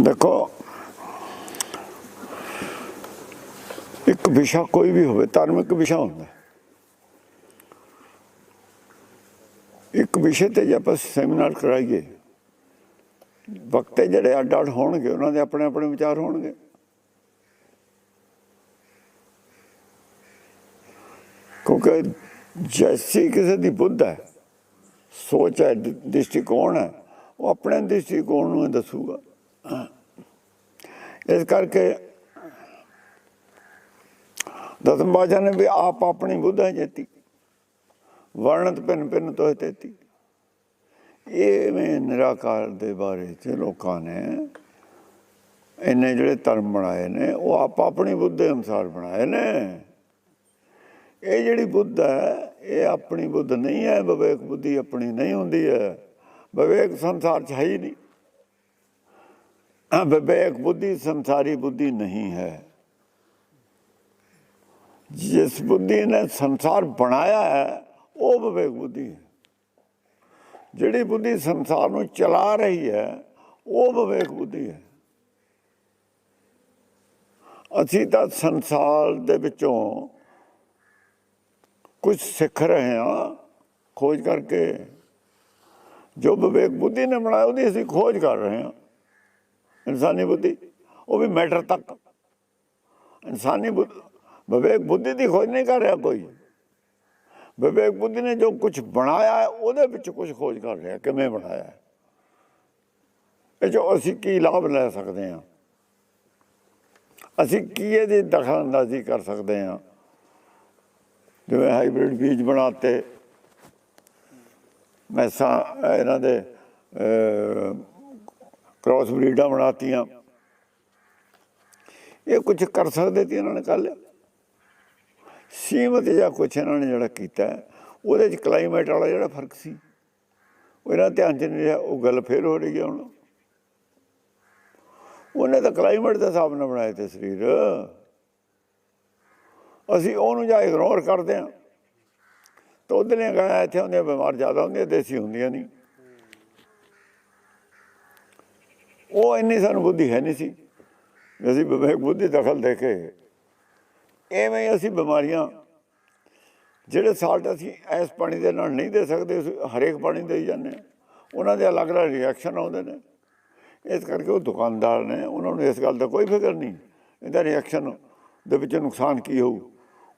ਦੇਖੋ, ਇੱਕ ਵਿਸ਼ਾ ਕੋਈ ਵੀ ਹੋਵੇ, ਧਾਰਮਿਕ ਵਿਸ਼ਾ ਹੁੰਦਾ। ਇੱਕ ਵਿਸ਼ੇ ਤੇ ਜੇ ਆਪਾਂ ਸੈਮੀਨਾਰ ਕਰਾਈਏ, ਵਕਤੇ ਜਿਹੜੇ ਅੱਡ ਅੱਡ ਹੋਣਗੇ, ਉਹਨਾਂ ਦੇ ਆਪਣੇ ਆਪਣੇ ਵਿਚਾਰ ਹੋਣਗੇ। ਕਿਉਂਕਿ ਜੈਸੀ ਕਿਸੇ ਦੀ ਬੁੱਧ ਹੈ, ਸੋਚ ਹੈ ਦ੍ਰਿਸ਼ਟੀਕੋਣ ਹੈ, ਉਹ ਆਪਣੇ ਦ੍ਰਿਸ਼ਟੀਕੋਣ ਨੂੰ ਹੀ ਦੱਸੂਗਾ। ਇਸ ਕਰਕੇ ਦਸਮ ਬਾਜਾ ਨੇ ਵੀ ਆਪ ਆਪਣੀ ਬੁੱਧ ਹੈ ਜੇਤੀ। ਵਰਣਤ ਪਿੰਨ ਪਿੰਨ ਤੋਹ ਤੇਤੀ। ਇਹ ਮੈਂ ਨਿਰਾਕਾਰ ਦੇ ਬਾਰੇ ਚ ਲੋਕਾਂ ਨੇ ਇੰਨੇ ਜਿਹੜੇ ਧਰਮ ਬਣਾਏ ਨੇ, ਉਹ ਆਪ ਆਪਣੀ ਬੁੱਧ ਦੇ ਅਨੁਸਾਰ ਬਣਾਏ ਨੇ। ਇਹ ਜਿਹੜੀ ਬੁੱਧ ਹੈ, ਇਹ ਆਪਣੀ ਬੁੱਧ ਨਹੀਂ ਹੈ, ਵਿਵੇਕ ਬੁੱਧੀ ਆਪਣੀ ਨਹੀਂ ਹੁੰਦੀ ਹੈ। ਵਿਵੇਕ ਸੰਸਾਰ 'ਚ ਹੈ ਹੀ ਨਹੀਂ। ਹਾਂ, ਵਿਵੇਕ ਬੁੱਧੀ ਸੰਸਾਰੀ ਬੁੱਧੀ ਨਹੀਂ ਹੈ। ਜਿਸ ਬੁੱਧੀ ਨੇ ਸੰਸਾਰ ਬਣਾਇਆ ਹੈ ਉਹ ਵਿਵੇਕ ਬੁੱਧੀ ਹੈ। ਜਿਹੜੀ ਬੁੱਧੀ ਸੰਸਾਰ ਨੂੰ ਚਲਾ ਰਹੀ ਹੈ ਉਹ ਵਿਵੇਕ ਬੁੱਧੀ ਹੈ। ਅਸੀਂ ਤਾਂ ਸੰਸਾਰ ਦੇ ਵਿੱਚੋਂ ਕੁਝ ਸਿੱਖ ਰਹੇ ਹਾਂ ਖੋਜ ਕਰਕੇ। ਜੋ ਵਿਵੇਕ ਬੁੱਧੀ ਨੇ ਬਣਾਇਆ ਉਹਦੀ ਅਸੀਂ ਖੋਜ ਕਰ ਰਹੇ ਹਾਂ। ਇਨਸਾਨੀ ਬੁੱਧੀ, ਉਹ ਵੀ ਮੈਟਰ ਤੱਕ। ਇਨਸਾਨੀ ਵਿਵੇਕ ਬੁੱਧੀ ਦੀ ਖੋਜ ਨਹੀਂ ਕਰ ਰਿਹਾ ਕੋਈ। ਵਿਵੇਕ ਬੁੱਧੀ ਨੇ ਜੋ ਕੁਝ ਬਣਾਇਆ ਹੈ, ਉਹਦੇ ਵਿੱਚ ਕੁਝ ਖੋਜ ਕਰ ਰਿਹਾ ਕਿਵੇਂ ਬਣਾਇਆ ਹੈ। ਇਹ ਜੋ ਅਸੀਂ ਕੀ ਲਾਭ ਲੈ ਸਕਦੇ ਹਾਂ। ਅਸੀਂ ਕੀ ਇਹਦੀ ਦਖਲ ਅੰਦਾਜ਼ੀ ਕਰ ਸਕਦੇ ਹਾਂ। ਜਿਵੇਂ ਹਾਈਬ੍ਰਿਡ ਬੀਜ ਬਣਾਤੇ। ਮੈਸਾਂ, ਇਹਨਾਂ ਦੇ ਕ੍ਰਾਸ ਬਰੀਡਾਂ ਬਣਾਤੀਆਂ। ਇਹ ਕੁਝ ਕਰ ਸਕਦੇ ਸੀ ਇਹਨਾਂ ਨੇ ਕਰ ਲਿਆ ਸੀਮਤ ਜਾਂ ਕੁਛ ਇਹਨਾਂ ਨੇ ਜਿਹੜਾ ਕੀਤਾ। ਉਹਦੇ ਚ ਕਲਾਈਮੇਟ ਵਾਲਾ ਜਿਹੜਾ ਫ਼ਰਕ ਸੀ। ਉਹ ਇਹਨਾਂ ਧਿਆਨ ਚ ਨਹੀਂ ਰਿਹਾ, ਉਹ ਗੱਲ ਫੇਰ ਹੋ ਰਹੀ ਹੈ ਹੁਣ। ਉਹਨੇ ਤਾਂ ਕਲਾਈਮੇਟ ਦੇ ਹਿਸਾਬ ਨਾਲ ਬਣਾਏ ਤੇ ਸਰੀਰ। ਅਸੀਂ ਉਹਨੂੰ ਜਾਂ ਇਗਨੋਰ ਕਰਦੇ ਹਾਂ। ਤਾਂ ਉਹਦੇ ਗਾਇਆ ਇੱਥੇ ਹੁੰਦੀਆਂ, ਬਿਮਾਰ ਜ਼ਿਆਦਾ ਹੁੰਦੀਆਂ, ਦੇਸੀ ਹੁੰਦੀਆਂ ਨਹੀਂ। ਉਹ ਇੰਨੀ ਸਾਨੂੰ ਬੁੱਧੀ ਹੈ ਨਹੀਂ ਸੀ। ਅਸੀਂ ਵਿਵੇਕ ਬੁੱਧੀ ਦਖਲ ਦੇ ਕੇ ਐਵੇਂ ਅਸੀਂ ਬਿਮਾਰੀਆਂ, ਜਿਹੜੇ ਸਾਲਟ ਅਸੀਂ ਇਸ ਪਾਣੀ ਦੇ ਨਾਲ ਨਹੀਂ ਦੇ ਸਕਦੇ ਹਰੇਕ ਪਾਣੀ ਦੇਈ ਜਾਂਦੇ ਹਾਂ। ਉਹਨਾਂ ਦੇ ਅਲੱਗ-ਅਲੱਗ ਰਿਐਕਸ਼ਨ ਆਉਂਦੇ ਨੇ। ਇਸ ਕਰਕੇ ਉਹ ਦੁਕਾਨਦਾਰ ਨੇ, ਉਹਨਾਂ ਨੂੰ ਇਸ ਗੱਲ ਦਾ ਕੋਈ ਫਿਕਰ ਨਹੀਂ। ਇਹਦਾ ਰਿਐਕਸ਼ਨ ਦੇ ਵਿੱਚ ਨੁਕਸਾਨ ਕੀ ਹੋਊ?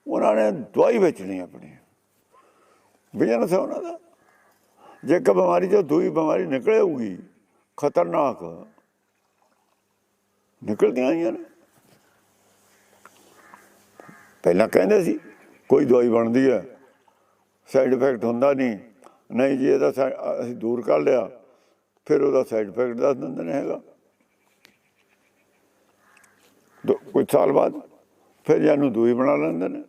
ਉਹਨਾਂ ਨੇ ਦਵਾਈ ਵੇਚਣੀ ਆਪਣੀ। ਬਿਜ਼ਨਸ ਹੈ ਉਹਨਾਂ ਦਾ। ਜੇ ਇੱਕ ਬਿਮਾਰੀ ਚੋਂ ਦੂਈ ਬਿਮਾਰੀ ਨਿਕਲੇਗੀ, ਖਤਰਨਾਕ। ਨਿਕਲਦੀਆਂ ਆਈਆਂ ਨੇ ਪਹਿਲਾਂ ਕਹਿੰਦੇ ਸੀ, ਕੋਈ ਦਵਾਈ ਬਣਦੀ ਹੈ ਸਾਈਡ ਇਫੈਕਟ ਹੁੰਦਾ ਨਹੀਂ। ਨਹੀਂ ਜੀ, ਇਹਦਾ ਸਾ- ਅਸੀਂ ਦੂਰ ਕਰ ਲਿਆ, ਫਿਰ ਉਹਦਾ ਸਾਈਡ ਇਫੈਕਟ ਦੱਸ ਦਿੰਦੇ ਨੇ ਹੈਗਾ। ਦੋ- ਕੁਝ ਸਾਲ ਬਾਅਦ ਫਿਰ ਇਹਨੂੰ ਦੂਈ ਬਣਾ ਲੈਂਦੇ ਨੇ।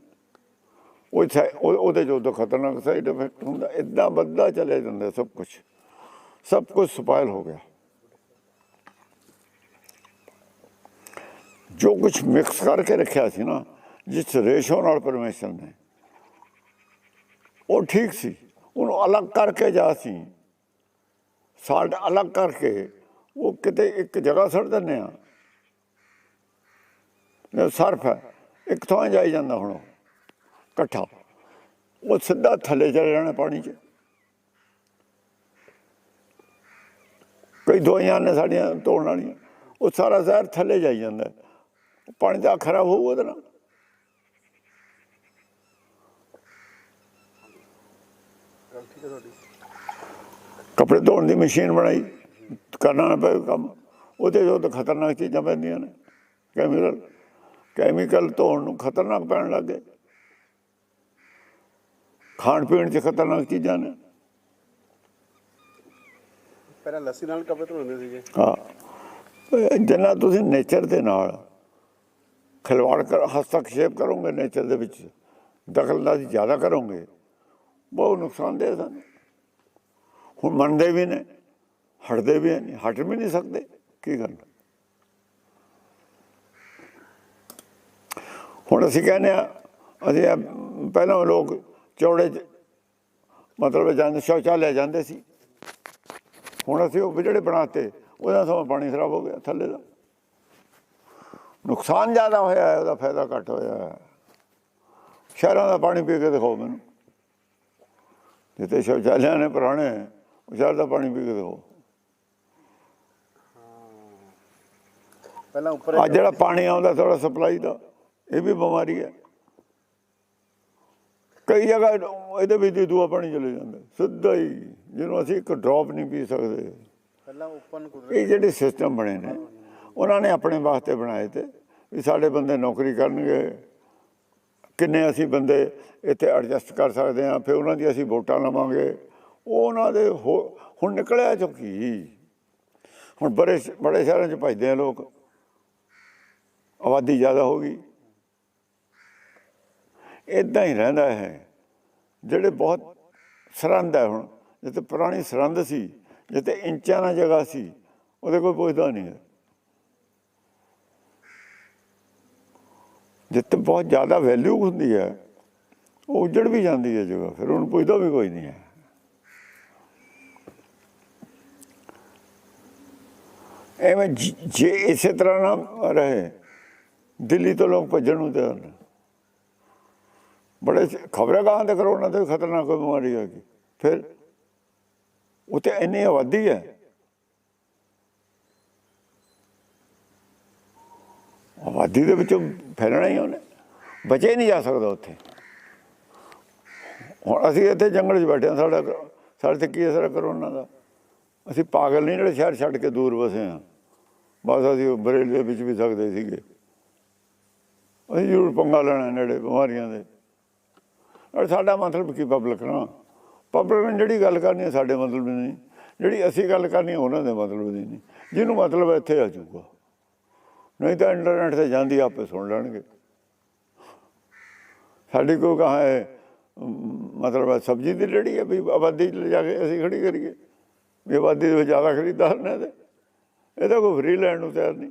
ਉਹ ਸਾ- ਉਹ- ਉਹਦੇ ਜੋ ਤੋਂ ਖਤਰਨਾਕ ਸਾਈਡ ਇਫੈਕਟ ਹੁੰਦਾ ਇਦਾਂ ਵੱਧਦਾ ਚਲੇ ਜਾਂਦਾ ਸਭ ਕੁਝ ਸਭ ਕੁਝ ਸਪਾਇਲ ਹੋ ਗਿਆ। ਜੋ ਕੁਝ ਮਿਕਸ ਕਰਕੇ ਰੱਖਿਆ ਸੀ ਨਾ ਜਿਸ ਰੇਸ਼ੋ ਨਾਲ ਪਰਮੇਸ਼ਰ ਨੇ ਉਹ ਠੀਕ ਸੀ। ਉਹਨੂੰ ਅਲੱਗ ਕਰਕੇ ਜਾ ਸੀ। ਸਾਲਟ ਅਲੱਗ ਕਰਕੇ ਉਹ ਕਿਤੇ ਇੱਕ ਜਗ੍ਹਾ ਛੱਡ ਦਿੰਦੇ ਆ। ਇਹ ਸਰਫ ਹੈ ਇੱਕ ਥਾਂ ਜਾਈ ਜਾਂਦਾ ਹੁਣ ਉਹ, ਇਕੱਠਾ। ਉਹ ਸਿੱਧਾ ਥੱਲੇ ਚਲੇ ਜਾਣਾ ਪਾਣੀ 'ਚ। ਕਈ ਦਵਾਈਆਂ ਨੇ ਸਾਡੀਆਂ ਤੋੜਨ ਵਾਲੀਆਂ ਉਹ ਸਾਰਾ ਜ਼ਹਿਰ ਥੱਲੇ ਜਾਈ ਜਾਂਦਾ। ਪਾਣੀ ਦਾ ਖਰਾਬ ਹੋਊ ਉਹਦੇ ਨਾਲ। ਕੱਪੜੇ ਧੋਣ ਦੀ ਮਸ਼ੀਨ ਬਣਾਈ ਕਰਨਾ ਨਾ ਪਏ ਕੰਮ। ਉਹਦੇ ਜੋ ਤਾਂ ਖਤਰਨਾਕ ਚੀਜ਼ਾਂ ਪੈਂਦੀਆਂ ਨੇ। ਕੈਮੀਕਲ ਕੈਮੀਕਲ ਧੋਣ ਨੂੰ ਖਤਰਨਾਕ ਪੈਣ ਲੱਗ ਗਏ। ਖਾਣ ਪੀਣ 'ਚ ਖਤਰਨਾਕ ਚੀਜ਼ਾਂ ਨੇ। ਪਹਿਲਾਂ ਲੱਸੀ ਨਾਲ ਕੱਪੜੇ ਧੋਂਦੇ ਸੀਗੇ। ਹਾਂ। ਜਿੰਨਾ ਤੁਸੀਂ ਨੇਚਰ ਦੇ ਨਾਲ ਖਿਲਵਾੜ ਕਰ ਹਸਤਕਸ਼ੇਪ ਕਰੋਗੇ, ਨੇਚਰ ਦੇ ਵਿੱਚ ਦਖਲਅੰਦਾਜ਼ੀ ਜ਼ਿਆਦਾ ਕਰੋਗੇ, ਬਹੁਤ ਨੁਕਸਾਨਦੇਹ ਸਾਨੂੰ। ਹੁਣ ਮੰਨਦੇ ਵੀ ਨੇ, ਹਟਦੇ ਵੀ ਨਹੀਂ ਹਟ ਵੀ ਨਹੀਂ ਸਕਦੇ, ਕੀ ਕਰਨਾ ਹੁਣ ਅਸੀਂ ਕਹਿੰਦੇ ਆ ਅਸੀਂ ਪਹਿਲਾਂ ਲੋਕ ਚੌੜੇ 'ਚ, ਮਤਲਬ ਜਾਂਦੇ ਸ਼ੌਚਾਲਿਆ ਜਾਂਦੇ ਸੀ। ਹੁਣ ਅਸੀਂ ਉਹ ਜਿਹੜੇ ਬਣਾਤੇ, ਉਹਦਾ ਸਮਾਂ ਪਾਣੀ ਖਰਾਬ ਹੋ ਗਿਆ ਥੱਲੇ ਦਾ। ਨੁਕਸਾਨ ਜ਼ਿਆਦਾ ਹੋਇਆ ਹੈ ਉਹਦਾ ਫਾਇਦਾ ਘੱਟ ਹੋਇਆ। ਹੈ ਸ਼ਹਿਰਾਂ ਦਾ ਪਾਣੀ ਪੀ ਕੇ ਦਿਖਾਓ ਮੈਨੂੰ। ਜਿੱਥੇ ਸ਼ੌਚਾਲਿਆਂ ਨੇ ਪੁਰਾਣੇ ਉਹ ਸ਼ਹਿਰ ਦਾ ਪਾਣੀ ਪੀ ਕੇ ਦਿਖਾਓ। ਪਹਿਲਾਂ ਉੱਪਰ ਆ ਜਿਹੜਾ ਪਾਣੀ ਆਉਂਦਾ ਥੋੜਾ ਸਪਲਾਈ ਦਾ ਇਹ ਵੀ ਬਿਮਾਰੀ ਹੈ। ਕਈ ਜਗ੍ਹਾ ਇਹਦੇ ਵਿੱਚ ਦੂਆ ਪਾਣੀ ਚਲੇ ਜਾਂਦਾ। ਸਿੱਧਾ ਹੀ ਜਿਹਨੂੰ ਅਸੀਂ ਇੱਕ ਡ੍ਰੌਪ ਨਹੀਂ ਪੀ ਸਕਦੇ। ਪਹਿਲਾਂ ਓਪਨ ਇਹ ਜਿਹੜੇ ਸਿਸਟਮ ਬਣੇ ਨੇ ਉਹਨਾਂ ਨੇ ਆਪਣੇ ਵਾਸਤੇ ਬਣਾਏ ਤੇ ਵੀ ਸਾਡੇ ਬੰਦੇ ਨੌਕਰੀ ਕਰਨਗੇ। ਕਿੰਨੇ ਅਸੀਂ ਬੰਦੇ ਇੱਥੇ ਐਡਜਸਟ ਕਰ ਸਕਦੇ ਹਾਂ, ਫਿਰ ਉਹਨਾਂ ਦੀ ਅਸੀਂ ਵੋਟਾਂ ਲਵਾਂਗੇ। ਉਹਨਾਂ ਦੇ ਹੋ- ਹੁਣ ਨਿਕਲਿਆ ਚੁੱਕੀ ਹੁਣ ਬੜੇ ਬੜੇ ਸ਼ਹਿਰਾਂ 'ਚ ਭਜਦੇ ਆ ਲੋਕ। ਆਬਾਦੀ ਜ਼ਿਆਦਾ ਹੋ ਗਈ। ਇਦਾਂ ਹੀ ਰਹਿੰਦਾ ਹੈ। ਜਿਹੜੇ ਬਹੁਤ ਸਰੰਦ ਹੈ ਹੁਣ, ਜਿੱਥੇ ਪੁਰਾਣੀ ਸਰੰਦ ਸੀ, ਜਿੱਥੇ ਇੰਚਾਂ ਨਾਲ ਜਗ੍ਹਾ ਸੀ, ਉਹਦੇ ਕੋਈ ਪੁੱਛਦਾ ਨਹੀਂ ਜਿੱਥੇ ਬਹੁਤ ਜ਼ਿਆਦਾ ਵੈਲਿਊ ਹੁੰਦੀ ਹੈ, ਉਹ ਉੱਜੜ ਵੀ ਜਾਂਦੀ ਹੈ ਜਗ੍ਹਾ, ਫਿਰ ਉਹਨੂੰ ਪੁੱਛਦਾ ਵੀ ਕੋਈ ਨਹੀਂ ਹੈ। ਐਵੇਂ ਜੇ ਇਸੇ ਤਰ੍ਹਾਂ ਨਾ ਰਹੇ, ਦਿੱਲੀ ਤੋਂ ਲੋਕ ਭੱਜਣ ਨੂੰ ਤਿਆਰ ਨੇ। ਬੜੇ ਖਬਰਾਂ ਕਹਾਂ ਤੇ ਕਰੋਨਾ ਤੇ ਖਤਰਨਾਕ ਬਿਮਾਰੀ ਆ ਗਈ। ਫਿਰ ਉੱਥੇ ਇੰਨੀ ਆਬਾਦੀ ਹੈ ਆਬਾਦੀ ਦੇ ਵਿੱਚੋਂ ਫੈਲਣਾ ਹੀ ਉਹਨੇ। ਬਚੇ ਨਹੀਂ ਜਾ ਸਕਦਾ ਉੱਥੇ। ਹੁਣ ਅਸੀਂ ਇੱਥੇ ਜੰਗਲ 'ਚ ਬੈਠੇ ਹਾਂ, ਸਾਡਾ ਸਾਡੇ ਤੇ ਕੀ ਅਸਰ ਹੈ ਕਰੋਨਾ ਦਾ? ਅਸੀਂ ਪਾਗਲ ਨਹੀਂ, ਜਿਹੜੇ ਸ਼ਹਿਰ ਛੱਡ ਕੇ ਦੂਰ ਵਸੇ ਹਾਂ। ਬਸ ਅਸੀਂ ਬਰੇਲੀ ਦੇ ਵਿੱਚ ਵੀ ਸਕਦੇ ਸੀਗੇ। ਅਸੀਂ ਜ਼ਰੂਰ ਪੰਗਾ ਲੈਣਾ ਨੇੜੇ ਬਿਮਾਰੀਆਂ ਦੇ। ਔਰ ਸਾਡਾ ਮਤਲਬ ਕੀ ਪਬਲਿਕ ਨਾਲ ਪਬਲਿਕ ਨੇ ਜਿਹੜੀ ਗੱਲ ਕਰਨੀ ਹੈ ਸਾਡੇ ਮਤਲਬ ਦੀ ਨਹੀਂ। ਜਿਹੜੀ ਅਸੀਂ ਗੱਲ ਕਰਨੀ ਉਹਨਾਂ ਦੇ ਮਤਲਬ ਦੀ ਨਹੀਂ। ਜਿਹਨੂੰ ਮਤਲਬ ਇੱਥੇ ਆ ਜਾਊਗਾ। ਨਹੀਂ ਤਾਂ ਇੰਟਰਨੈਟ ਤੇ ਜਾਂਦੀ ਆਪੇ ਸੁਣ ਲੈਣਗੇ। ਸਾਡੀ ਕੋਈ ਕਹਾ ਹੈ ਮਤਲਬ ਸਬਜ਼ੀ ਦੀ ਲੜੀ ਹੈ ਵੀ ਆਬਾਦੀ 'ਚ ਲਿਜਾ ਕੇ ਅਸੀਂ ਖੜੀ ਕਰੀਏ, ਵੀ ਆਬਾਦੀ ਦੇ ਵਿੱਚ ਜ਼ਿਆਦਾ ਖਰੀਦਦਾਰ ਨੇ ਤੇ ਇਹਦਾ ਕੋਈ ਫਰੀ ਲੈਣ ਨੂੰ ਤਿਆਰ ਨਹੀਂ।